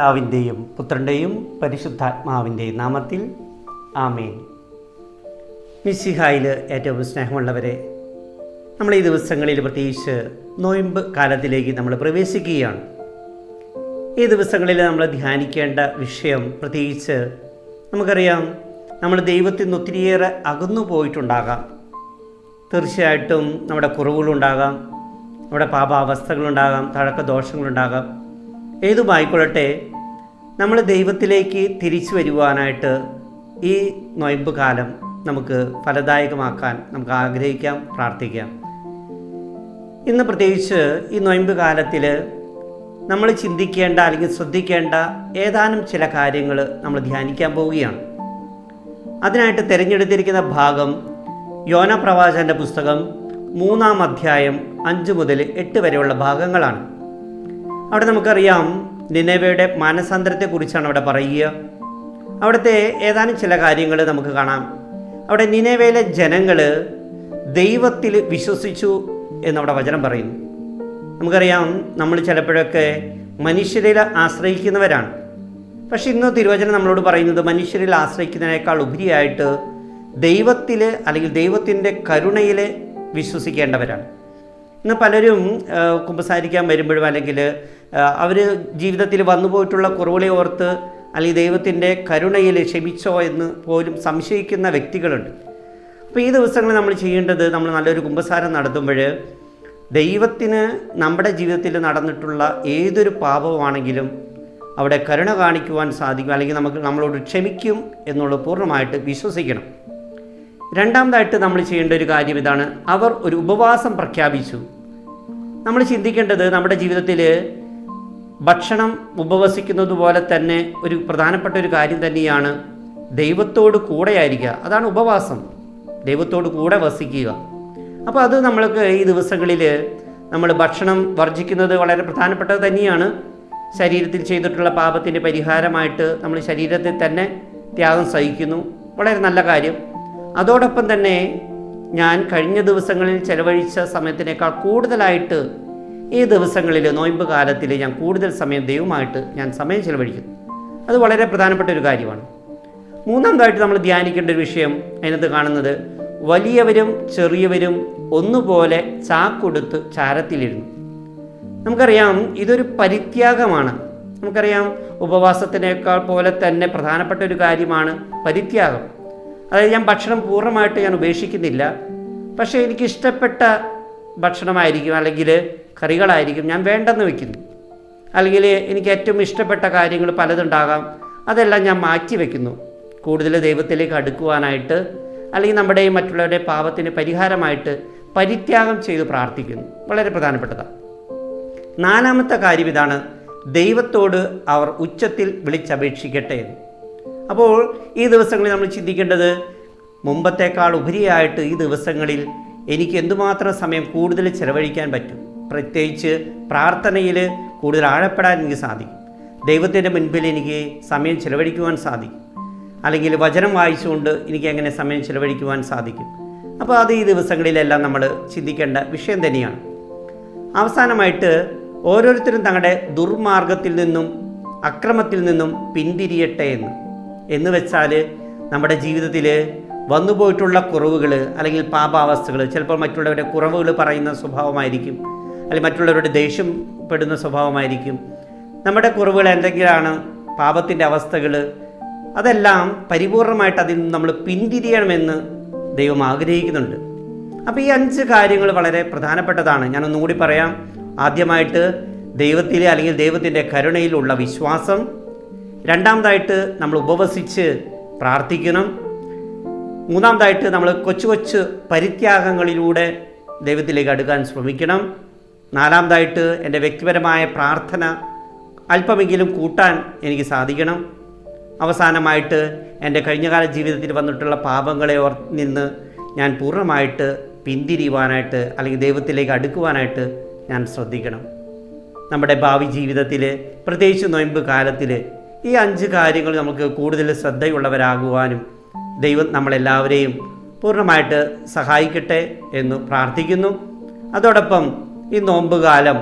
പിതാവിന്റെയും പുത്രന്റെയും പരിശുദ്ധാത്മാവിന്റെയും നാമത്തിൽ ആമേൻ. മിസ്സിഹായിൽ ഏറ്റവും സ്നേഹമുള്ളവരെ നമ്മൾ ഈ ദിവസങ്ങളിൽ പ്രത്യേകിച്ച് നോയമ്പ് കാലത്തിലേക്ക് നമ്മൾ പ്രവേശിക്കുകയാണ്. ഈ ദിവസങ്ങളിൽ നമ്മൾ ധ്യാനിക്കേണ്ട വിഷയം പ്രത്യേകിച്ച് നമുക്കറിയാം നമ്മൾ ദൈവത്തിൽ നിന്ന് ഒത്തിരിയേറെ അകന്നു പോയിട്ടുണ്ടാകാം. തീർച്ചയായിട്ടും നമ്മുടെ കുറവുകളുണ്ടാകാം നമ്മുടെ പാപാവസ്ഥകളുണ്ടാകാം തഴക്ക ദോഷങ്ങളുണ്ടാകാം. ഏതുമായിക്കൊള്ളട്ടെ നമ്മൾ ദൈവത്തിലേക്ക് തിരിച്ചു വരുവാനായിട്ട് ഈ നൊയമ്പ് കാലം നമുക്ക് ഫലദായകമാക്കാൻ നമുക്ക് ആഗ്രഹിക്കാം പ്രാർത്ഥിക്കാം. ഇന്ന് പ്രത്യേകിച്ച് ഈ നൊയമ്പ് കാലത്തിൽ നമ്മൾ ചിന്തിക്കേണ്ട അല്ലെങ്കിൽ ശ്രദ്ധിക്കേണ്ട ഏതാനും ചില കാര്യങ്ങൾ നമ്മൾ ധ്യാനിക്കാൻ പോവുകയാണ്. അതിനായിട്ട് തിരഞ്ഞെടുത്തിരിക്കുന്ന ഭാഗം യോന പ്രവാചന്റെ പുസ്തകം മൂന്നാം അധ്യായം അഞ്ച് മുതൽ എട്ട് വരെയുള്ള ഭാഗങ്ങളാണ്. അവിടെ നമുക്കറിയാം നിനവയുടെ മാനസാന്തരത്തെക്കുറിച്ചാണ് അവിടെ പറയുക. അവിടുത്തെ ഏതാനും ചില കാര്യങ്ങൾ നമുക്ക് കാണാം. അവിടെ നിനവയിലെ ജനങ്ങൾ ദൈവത്തിൽ വിശ്വസിച്ചു എന്നവിടെ വചനം പറയുന്നു. നമുക്കറിയാം നമ്മൾ ചിലപ്പോഴൊക്കെ മനുഷ്യരിൽ ആശ്രയിക്കുന്നവരാണ്. പക്ഷെ ഇന്ന് തിരുവചനം നമ്മളോട് പറയുന്നത് മനുഷ്യരിൽ ആശ്രയിക്കുന്നതിനേക്കാൾ ഉപരിയായിട്ട് ദൈവത്തിൽ അല്ലെങ്കിൽ ദൈവത്തിന്റെ കരുണയിൽ വിശ്വസിക്കേണ്ടവരാണ്. ഇന്ന് പലരും കുമ്പസാരിക്കാൻ വരുമ്പോഴും അല്ലെങ്കിൽ അവർ ജീവിതത്തിൽ വന്നു പോയിട്ടുള്ള കുറവുകളെ ഓർത്ത് അല്ലെങ്കിൽ ദൈവത്തിന്റെ കരുണയിൽ ക്ഷമിച്ചോ എന്ന് പോലും സംശയിക്കുന്ന വ്യക്തികളുണ്ട്. അപ്പോൾ ഈ ദിവസങ്ങളിൽ നമ്മൾ ചെയ്യേണ്ടത് നമ്മൾ നല്ലൊരു കുമ്പസാരം നടത്തുമ്പോൾ ദൈവത്തിന് നമ്മുടെ ജീവിതത്തിൽ നടന്നിട്ടുള്ള ഏതൊരു പാപമാണെങ്കിലും അവിടെ കരുണ കാണിക്കുവാൻ സാധിക്കും അല്ലെങ്കിൽ നമുക്ക് നമ്മളോട് ക്ഷമിക്കും എന്നുള്ളത് പൂർണമായിട്ട് വിശ്വസിക്കണം. രണ്ടാമതായിട്ട് നമ്മൾ ചെയ്യേണ്ട ഒരു കാര്യം ഇതാണ്. അവർ ഒരു ഉപവാസം പ്രഖ്യാപിച്ചു. നമ്മൾ ചിന്തിക്കേണ്ടത് നമ്മുടെ ജീവിതത്തിൽ ഭക്ഷണം ഉപവസിക്കുന്നത് പോലെ തന്നെ ഒരു പ്രധാനപ്പെട്ട ഒരു കാര്യം തന്നെയാണ് ദൈവത്തോട് കൂടെയായിരിക്കുക. അതാണ് ഉപവാസം. ദൈവത്തോട് കൂടെ വസിക്കുക. അപ്പോൾ അത് നമ്മൾക്ക് ഈ ദിവസങ്ങളിൽ നമ്മൾ ഭക്ഷണം വർജിക്കുന്നത് വളരെ പ്രധാനപ്പെട്ടത് തന്നെയാണ്. ശരീരത്തിൽ ചെയ്തിട്ടുള്ള പാപത്തിന്റെ പരിഹാരമായിട്ട് നമ്മൾ ശരീരത്തിൽ തന്നെ ത്യാഗം സഹിക്കുന്നു. വളരെ നല്ല കാര്യം. അതോടൊപ്പം തന്നെ ഞാൻ കഴിഞ്ഞ ദിവസങ്ങളിൽ ചെലവഴിച്ച സമയത്തിനേക്കാൾ കൂടുതലായിട്ട് ഈ ദിവസങ്ങളിൽ നോയമ്പ് കാലത്തിൽ ഞാൻ കൂടുതൽ സമയം ദൈവമായിട്ട് ഞാൻ സമയം ചെലവഴിക്കുന്നു അത് വളരെ പ്രധാനപ്പെട്ട ഒരു കാര്യമാണ്. മൂന്നാമതായിട്ട് നമ്മൾ ധ്യാനിക്കേണ്ട ഒരു വിഷയം അതിനകത്ത് കാണുന്നത് വലിയവരും ചെറിയവരും ഒന്നുപോലെ ചാക്കൊടുത്ത് ചാരത്തിലിരുന്നു. നമുക്കറിയാം ഇതൊരു പരിത്യാഗമാണ്. നമുക്കറിയാം ഉപവാസത്തിനേക്കാൾ പോലെ തന്നെ പ്രധാനപ്പെട്ട ഒരു കാര്യമാണ് പരിത്യാഗം. അതായത് ഞാൻ ഭക്ഷണം പൂർണമായിട്ട് ഞാൻ ഉപേക്ഷിക്കുന്നില്ല. പക്ഷേ എനിക്ക് ഇഷ്ടപ്പെട്ട ഭക്ഷണമായിരിക്കും അല്ലെങ്കിൽ കറികളായിരിക്കും ഞാൻ വേണ്ടെന്ന് വെക്കുന്നു. അല്ലെങ്കിൽ എനിക്ക് ഏറ്റവും ഇഷ്ടപ്പെട്ട കാര്യങ്ങൾ പലതുണ്ടാകാം അതെല്ലാം ഞാൻ മാറ്റി വെക്കുന്നു. കൂടുതൽ ദൈവത്തിലേക്ക് അടുക്കുവാനായിട്ട് അല്ലെങ്കിൽ നമ്മുടെ മറ്റുള്ളവരുടെ പാപത്തിന് പരിഹാരമായിട്ട് പരിത്യാഗം ചെയ്ത് പ്രാർത്ഥിക്കുന്നു. വളരെ പ്രധാനപ്പെട്ടതാണ് നാലാമത്തെ കാര്യം ഇതാണ് ദൈവത്തോട് അവർ ഉച്ചത്തിൽ വിളിച്ചപേക്ഷിക്കട്ടെ എന്ന്. അപ്പോൾ ഈ ദിവസങ്ങളിൽ നമ്മൾ ചിന്തിക്കേണ്ടത് മുമ്പത്തേക്കാൾ ഉപരിയായിട്ട് ഈ ദിവസങ്ങളിൽ എനിക്ക് എന്തുമാത്രം സമയം കൂടുതൽ ചിലവഴിക്കാൻ പറ്റും? പ്രത്യേകിച്ച് പ്രാർത്ഥനയിൽ കൂടുതൽ ആഴപ്പെടാൻ എനിക്ക് സാധിക്കും. ദൈവത്തിന്റെ മുൻപിൽ എനിക്ക് സമയം ചിലവഴിക്കുവാൻ സാധിക്കും. അല്ലെങ്കിൽ വചനം വായിച്ചുകൊണ്ട് എനിക്ക് എങ്ങനെ സമയം ചിലവഴിക്കുവാൻ സാധിക്കും. അപ്പോൾ അത് ഈ ദിവസങ്ങളിലെല്ലാം നമ്മൾ ചിന്തിക്കേണ്ട വിഷയം തന്നെയാണ്. അവസാനമായിട്ട് ഓരോരുത്തരും തങ്ങളുടെ ദുർമാർഗത്തിൽ നിന്നും അക്രമത്തിൽ നിന്നും പിന്തിരിയട്ടെ എന്ന്. എന്ന് വെച്ചാൽ നമ്മുടെ ജീവിതത്തിൽ വന്നുപോയിട്ടുള്ള കുറവുകൾ അല്ലെങ്കിൽ പാപാവസ്ഥകൾ ചിലപ്പോൾ മറ്റുള്ളവരുടെ കുറവുകൾ പറയുന്ന സ്വഭാവമായിരിക്കും. അല്ലെങ്കിൽ മറ്റുള്ളവരുടെ ദേഷ്യം പെടുന്ന സ്വഭാവമായിരിക്കും. നമ്മുടെ കുറവുകൾ എന്തെങ്കിലാണ് പാപത്തിന്റെ അവസ്ഥകൾ അതെല്ലാം പരിപൂർണമായിട്ട് അതിൽ നിന്ന് നമ്മൾ പിന്തിരിയണമെന്ന് ദൈവം ആഗ്രഹിക്കുന്നുണ്ട്. അപ്പോൾ ഈ അഞ്ച് കാര്യങ്ങൾ വളരെ പ്രധാനപ്പെട്ടതാണ്. ഞാനൊന്നുകൂടി പറയാം. ആദ്യമായിട്ട് ദൈവത്തിലെ അല്ലെങ്കിൽ ദൈവത്തിന്റെ കരുണയിലുള്ള വിശ്വാസം രണ്ടാമതായിട്ട് നമ്മൾ ഉപവസിച്ച് പ്രാർത്ഥിക്കണം. മൂന്നാമതായിട്ട് നമ്മൾ കൊച്ചു കൊച്ചു പരിത്യാഗങ്ങളിലൂടെ ദൈവത്തിലേക്ക് അടുക്കാൻ ശ്രമിക്കണം. നാലാമതായിട്ട് എന്റെ വ്യക്തിപരമായ പ്രാർത്ഥന അല്പമെങ്കിലും കൂട്ടാൻ എനിക്ക് സാധിക്കണം. അവസാനമായിട്ട് എന്റെ കഴിഞ്ഞകാല ജീവിതത്തിൽ വന്നിട്ടുള്ള പാപങ്ങളെ ഓർ നിന്ന് ഞാൻ പൂർണമായിട്ട് പിന്തിരിയുവാനായിട്ട് അല്ലെങ്കിൽ ദൈവത്തിലേക്ക് അടുക്കുവാനായിട്ട് ഞാൻ ശ്രദ്ധിക്കണം. നമ്മുടെ ഭാവി ജീവിതത്തിൽ പ്രത്യേകിച്ച് നൊയമ്പ് കാലത്തിൽ ഈ അഞ്ച് കാര്യങ്ങൾ നമുക്ക് കൂടുതൽ ശ്രദ്ധയുള്ളവരാകുവാനും ദൈവം നമ്മളെല്ലാവരെയും പൂർണമായിട്ട് സഹായിക്കട്ടെ എന്ന് പ്രാർത്ഥിക്കുന്നു. അതോടൊപ്പം ഈ നോമ്പുകാലം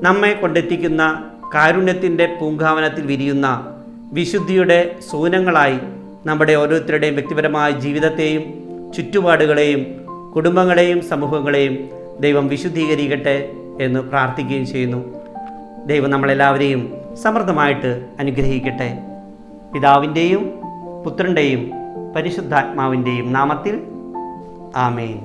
നമ്മെ കൊണ്ടെത്തിക്കുന്ന കാരുണ്യത്തിന്റെ പൂങ്കാവനത്തിൽ വിരിയുന്ന വിശുദ്ധിയുടെ സൂനങ്ങളായി നമ്മുടെ ഓരോരുത്തരുടെയും വ്യക്തിപരമായ ജീവിതത്തെയും ചുറ്റുപാടുകളെയും കുടുംബങ്ങളെയും സമൂഹങ്ങളെയും ദൈവം വിശുദ്ധീകരിക്കട്ടെ എന്ന് പ്രാർത്ഥിക്കുകയും ചെയ്യുന്നു. ദൈവം നമ്മളെല്ലാവരെയും സമൃദ്ധമായിട്ട് അനുഗ്രഹിക്കട്ടെ. പിതാവിന്റെയും പുത്രന്റെയും പരിശുദ്ധാത്മാവിന്റെയും നാമത്തിൽ ആമേൻ.